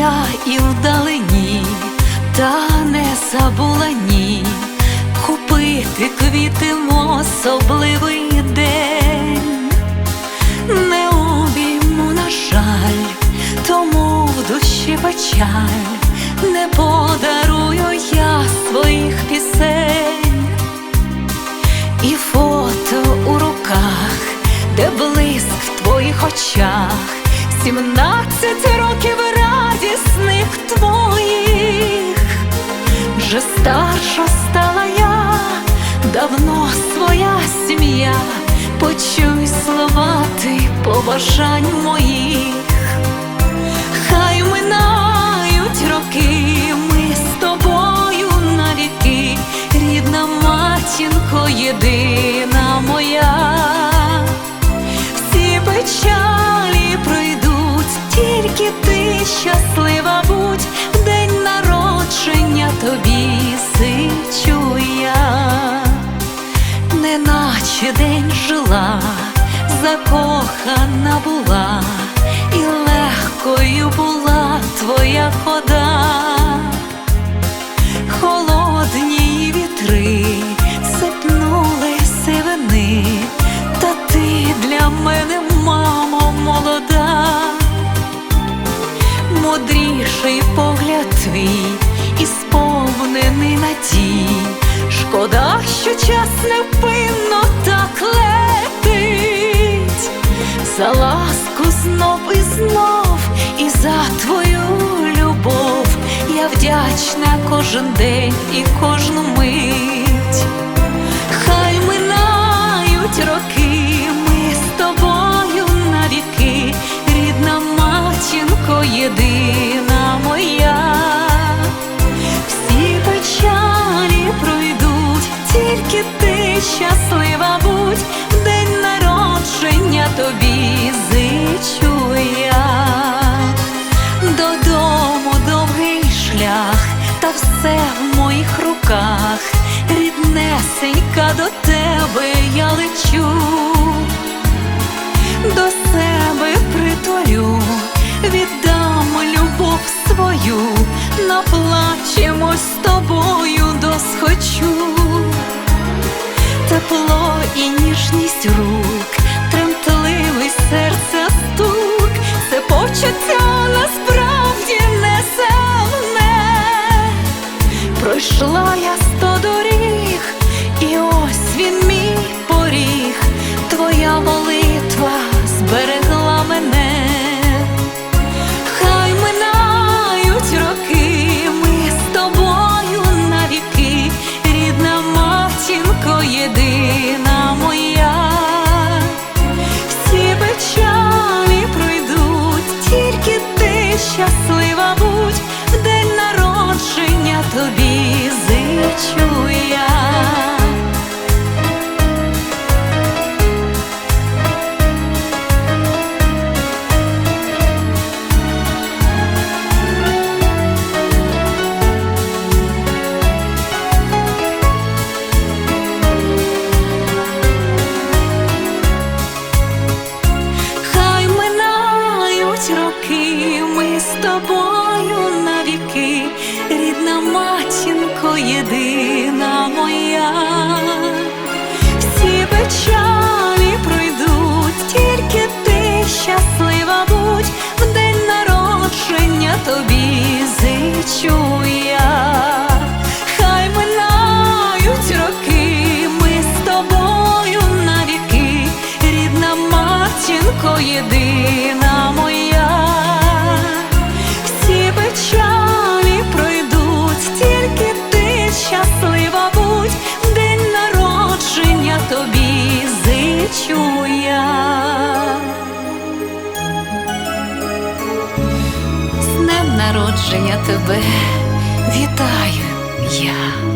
я і вдалині, та не забула ні купити квіти в особливий день, не обійму, на жаль, тому в душі печаль не подарую я своїх пісень і фото у руках, де блиск в твоїх очах. Сімнадцять років радісних твоїх, вже старша стала я, давно своя сім'я, почуй слова ти побажань моїх, щаслива будь, в день народження тобі сичу я, неначе день жила, закохана була, і легкою була твоя хода. Холодні вітри сипнули сивини, та ти для мене, мамо, молода, мудріший погляд твій і сповнений надій. Шкода, що час невпинно так летить, за ласку знов і знов, і за твою любов я вдячна кожен день і кожну мить. До тебе я лечу, до себе притулю, віддам любов свою, наплачемось з тобою досхочу тепло і ніжність рук, тремтливий серця стук, це почуття насправді несемне. Пройшла я народження тобі тобою навіки, рідна матінко єдина моя. Всі печалі зичу я. З днем народження тебе вітаю я.